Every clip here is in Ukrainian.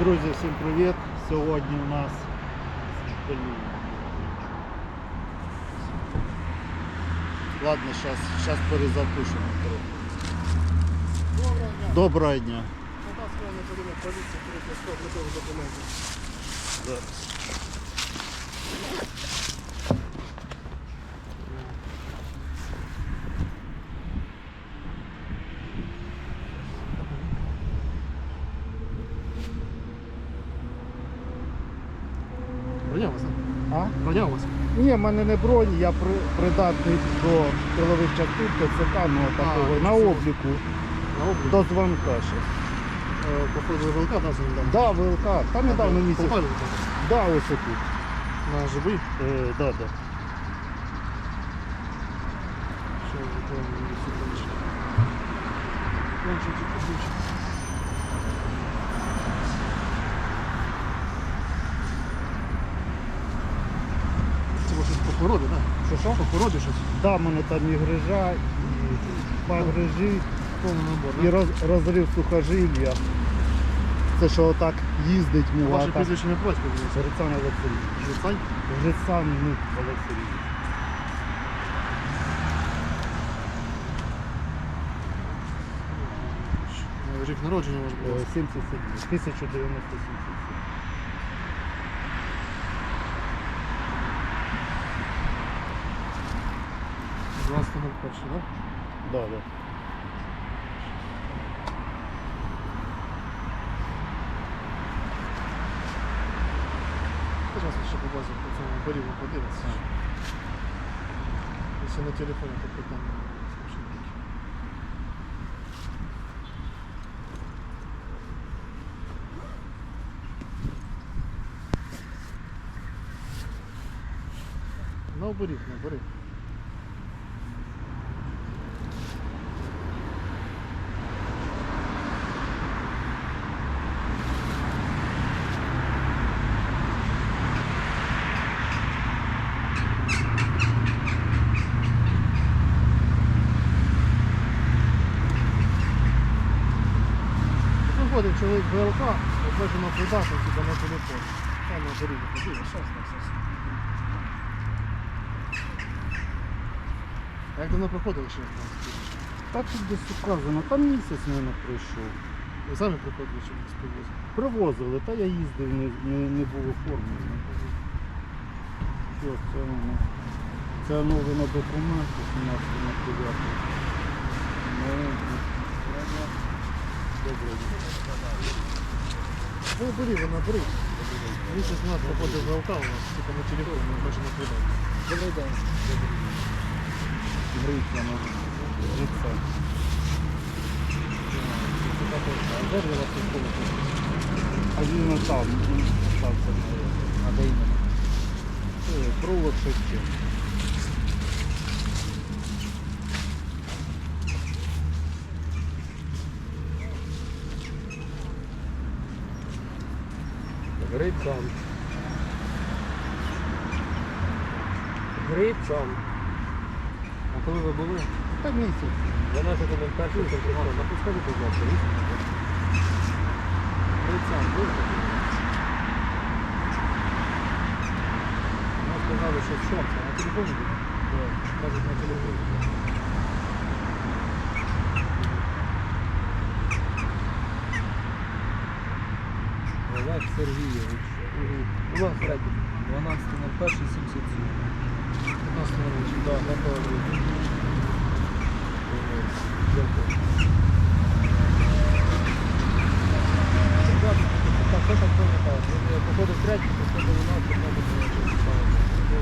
Друзі, всім привіт! Сьогодні у нас Ладно, зараз зараз перезапишемо трохи. Доброго дня. Доброго дня. У нас документів. Зараз. Броня у вас, А? Броня у вас? Ні, в мене не бронь, я при, придатний до тилових частин ТЦК, ну такого це на все. обліку На облік. до дзвонка щас. Е, Походу ВЛК, да, це недавно? Да, ВЛК, та недавно місяць. Попали ви Да, ось тут. на живий? Е, да, да. Що ви там. Планшетик, ключик. Це може по породі, так? Що що? По щось? Да, в мене там і грижа, і погрижі, Повний набор, і да? роз, розрив сухожилля. Це що отак їздить Ваше мувата. прізвище не було? Грицан Олексій. Жицань? Грицан ну, Олексій. Рік народження у вас було? Е, 77. 1097. 20 на перший, так? Да, да. Зараз ще по базі по цьому боріву подивитися. Якщо на телефоні, то питання. не буде. На оборіг, На. Виходить чоловік ВЛК, обмежено придатний типа на телефон. Там на доріг подивись, щас, щас, щас. А як давно проходили ще? Так тут десь указано, там місяць, мабуть, пройшов. Ви самі приходили чи з привозу? Привозили, та я їздив, не, не, не було форми. Що, це воно? Це оновлено документ 18 на 9. Ну, бери, ви набери. Місяць назад проходив ВЛК у нас, типа на телефоні, обмежено придатний. Добрий день. Гриця, ну, гриця. А де для вас тут було? А він там, він стався на, на де іменно? Е, Провод Шевченка. Грицан. Грицан. А коли ви були? Та місяць. 12 на перший центрифон. А підскажіть, будь ласка? Грицан, був такий? Нам сказали, що в на телефоні був? Кажуть, на телефоні. Олег Сергійович. У вас 12 на перший 77. 15 років. Да, на Дякую. Так, все так пам'ятаю. Він походив третій, походив у нас, походив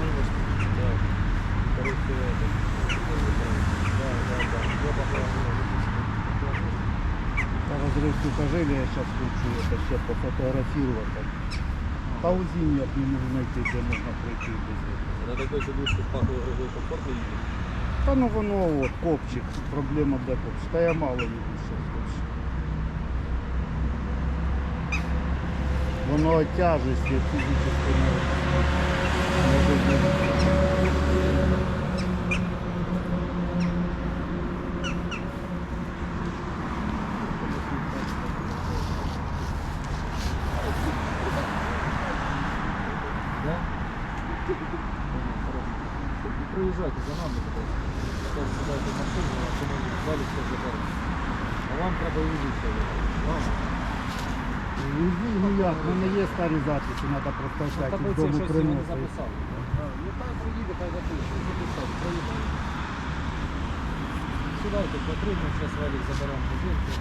у нас. Так. Коротше, это. Да, да, да. Я похоронив. Розрив сухожилля, я зараз хочу это ще пофотографувати. Та у не можу знайти, де можна пройти без этого. На такой грозою комфортно їздити. Та ну воно от, копчик, проблема де копчик. Та я мало їду копчик. Воно тяжесть, я фізично не приїжджайте за нами, будь ласка. Зараз сідайте в машину, а автомобіль, далі все заберемо. А вам треба їздити. Вам? Ну як, в мене є старі записи, треба просто Ну, опять таблиці із дому щось його не приносити. записали. Ну хай приїде, хай запише. Записав, проїдемо. Сідайте, потрібно, зараз валік заберемо позицію.